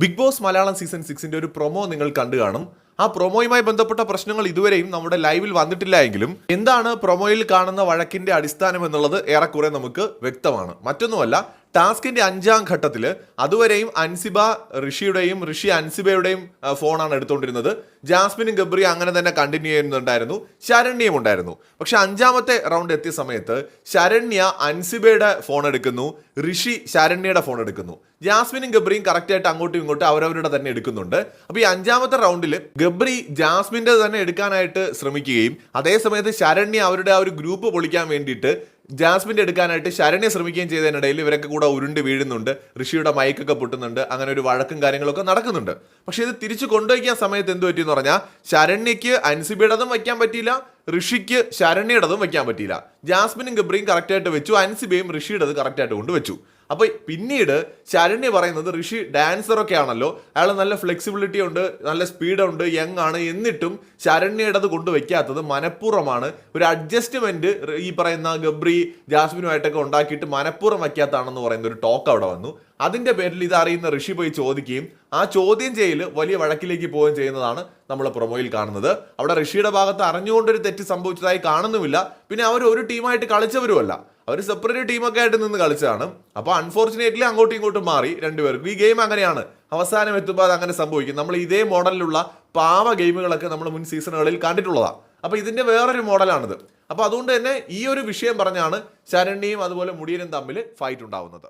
Big boss Malayalam season സിക്സിന്റെ ഒരു promo നിങ്ങൾ കണ്ടു കാണും. ആ പ്രൊമോയുമായി ബന്ധപ്പെട്ട പ്രശ്നങ്ങൾ ഇതുവരെയും നമ്മുടെ ലൈവിൽ വന്നിട്ടില്ല എങ്കിലും എന്താണ് പ്രൊമോയിൽ കാണുന്ന വഴക്കിന്റെ അടിസ്ഥാനം എന്നുള്ളത് ഏറെക്കുറെ നമുക്ക് വ്യക്തമാണ്. മറ്റൊന്നുമല്ല ടാസ്കിന്റെ അഞ്ചാം ഘട്ടത്തിൽ അതുവരെയും അൻസിബ ഋഷിയുടെയും ഋഷി അൻസിബയുടെയും ഫോണാണ് എടുത്തുകൊണ്ടിരുന്നത് ജാസ്മിനും ഗബ്രി അങ്ങനെ തന്നെ കണ്ടിന്യൂ ചെയ്യുന്നുണ്ടായിരുന്നു. ശരണ്യയും ഉണ്ടായിരുന്നു. പക്ഷെ അഞ്ചാമത്തെ റൗണ്ട് എത്തിയ സമയത്ത് ശരണ്യ അൻസിബയുടെ ഫോൺ എടുക്കുന്നു ഋഷി ശരണ്യയുടെ ഫോൺ എടുക്കുന്നു. ജാസ്മിനും ഗബ്രിയും കറക്റ്റായിട്ട് അങ്ങോട്ടും ഇങ്ങോട്ടും അവരവരുടെ തന്നെ എടുക്കുന്നുണ്ട്. അപ്പൊ ഈ അഞ്ചാമത്തെ റൗണ്ടിൽ ഗബ്രി ജാസ്മിന്റെ തന്നെ എടുക്കാനായിട്ട് ശ്രമിക്കുകയും അതേ സമയത്ത് ശരണ്യ അവരുടെ ആ ഒരു ഗ്രൂപ്പ് പൊളിക്കാൻ വേണ്ടിയിട്ട് ജാസ്മിന്റെ എടുക്കാനായിട്ട് ശരണ്യ ശ്രമിക്കുകയും ചെയ്തതിനിടയിൽ ഇവരൊക്കെ കൂടെ ഉരുണ്ട് വീഴുന്നുണ്ട്. ഋഷിയുടെ മൈക്കൊക്കെ പൊട്ടുന്നുണ്ട്. അങ്ങനെ ഒരു വഴക്കും കാര്യങ്ങളൊക്കെ നടക്കുന്നുണ്ട്. പക്ഷേ ഇത് തിരിച്ചു കൊണ്ടുവയ്ക്കാൻ സമയത്ത് എന്ത് പറ്റിയെന്ന് പറഞ്ഞാൽ ശരണ്യക്ക് അൻസിബിയുടെതും വയ്ക്കാൻ പറ്റിയില്ല ഋഷിക്ക് ശരണ്യയുടേതും വയ്ക്കാൻ പറ്റിയില്ല. ജാസ്മിനും ഗബ്രിയും കറക്റ്റായിട്ട് വെച്ചു അൻസിബയും ഋഷിയുടേത് കറക്റ്റായിട്ട് കൊണ്ടുവച്ചു അപ്പൊ പിന്നീട് ശരണ്യ പറയുന്നത് ഋഷി ഡാൻസർ ഒക്കെ ആണല്ലോ അയാൾ നല്ല ഫ്ലെക്സിബിലിറ്റി ഉണ്ട് നല്ല സ്പീഡുണ്ട് യങ് ആണ് എന്നിട്ടും ശരണ്യയുടേത് കൊണ്ടുവയ്ക്കാത്തത് മനഃപൂർവമാണ്. ഒരു അഡ്ജസ്റ്റ്മെന്റ് ഈ പറയുന്ന ഗബ്രി ജാസ്മിനുമായിട്ടൊക്കെ ഉണ്ടാക്കിയിട്ട് മനഃപൂർവം വയ്ക്കാത്താണെന്ന് പറയുന്ന ഒരു ടോക്ക് അവിടെ വന്നു. അതിന്റെ പേരിൽ ഇത് അറിയുന്ന ഋഷി പോയി ചോദിക്കുകയും ആ ചോദ്യം ചെയ്യൽ വലിയ വഴക്കിലേക്ക് പോവുകയും ചെയ്യുന്നതാണ് നമ്മൾ പ്രൊമോയിൽ കാണുന്നത്. അവിടെ ഋഷിയുടെ ഭാഗത്ത് അറിഞ്ഞുകൊണ്ടൊരു തെറ്റ് സംഭവിച്ചതായി കാണുന്നുമില്ല. പിന്നെ അവർ ഒരു ടീമായിട്ട് കളിച്ചവരുമല്ല. അവർ സെപ്പറേറ്റ് ടീമൊക്കെ ആയിട്ട് നിന്ന് കളിച്ചതാണ്. അപ്പോൾ അൺഫോർച്ചുനേറ്റ്ലി അങ്ങോട്ടും ഇങ്ങോട്ടും മാറി രണ്ടുപേർക്കും. ഈ ഗെയിം അങ്ങനെയാണ്. അവസാനം എത്തുമ്പോൾ അത് അങ്ങനെ സംഭവിക്കും. നമ്മൾ ഇതേ മോഡലിലുള്ള പാവ ഗെയിമുകളൊക്കെ നമ്മൾ മുൻ സീസണുകളിൽ കണ്ടിട്ടുള്ളതാണ് അപ്പോൾ ഇതിന്റെ വേറൊരു മോഡലാണിത് അപ്പോൾ അതുകൊണ്ട് തന്നെ ഈ ഒരു വിഷയം പറഞ്ഞാണ് ശരണ്യയും അതുപോലെ മുടിയനും തമ്മിൽ ഫൈറ്റ് ഉണ്ടാവുന്നത്.